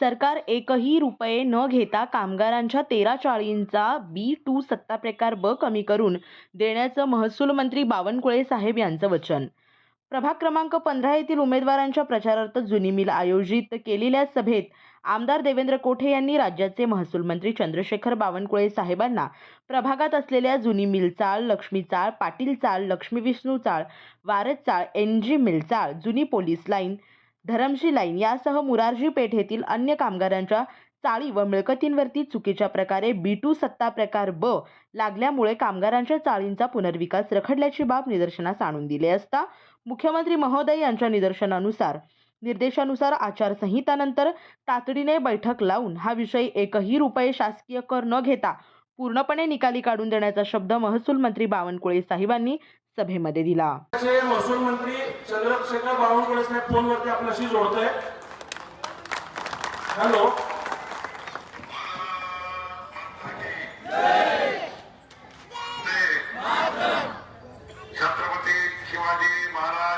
सरकार एकही रुपये न घेता कामगारांच्या तेरा चाळींचा बी टू सत्ता प्रकार ब कमी करून देण्याचं महसूल मंत्री बावनकुळे साहेब यांचं वचन. प्रभाग क्रमांक पंधरा येथील उमेदवारांच्या प्रचारार्थ जुनी मिल आयोजित केलेल्या सभेत आमदार देवेंद्र कोठे यांनी राज्याचे महसूल मंत्री चंद्रशेखर बावनकुळे साहेबांना प्रभागात असलेल्या जुनी मिल चाळ लक्ष्मी चाळ पाटील चाळ लक्ष्मी विष्णू चाळ वारद चाळ एन जी मिल चाळ जुनी पोलीस लाईन धरमशी लाईन यासह मुरारजी पेठ येथील अन्य कामगारांच्या चाळी व मिळकतींवरती चुकीच्या प्रकारे बी टू सत्ता प्रकार ब लागल्यामुळे कामगारांच्या चाळींचा पुनर्विकास रखडल्याची बाब निदर्शनास आणून दिली असता मुख्यमंत्री महोदय यांच्या निदर्शनानुसार निर्देशानुसार आचारसंहितानंतर तातडीने बैठक लावून हा विषय एकही रुपये शासकीय कर न घेता पूर्णपणे निकाली काढून देण्याचा शब्द महसूल मंत्री बावनकुळे साहेबांनी सभेमध्ये दिला. महसूल मंत्री चंद्रशेखर बावनकुळे साहेब फोनवरती आपल्याशी जोडतोय. हॅलो. छत्रपती शिवाजी महाराज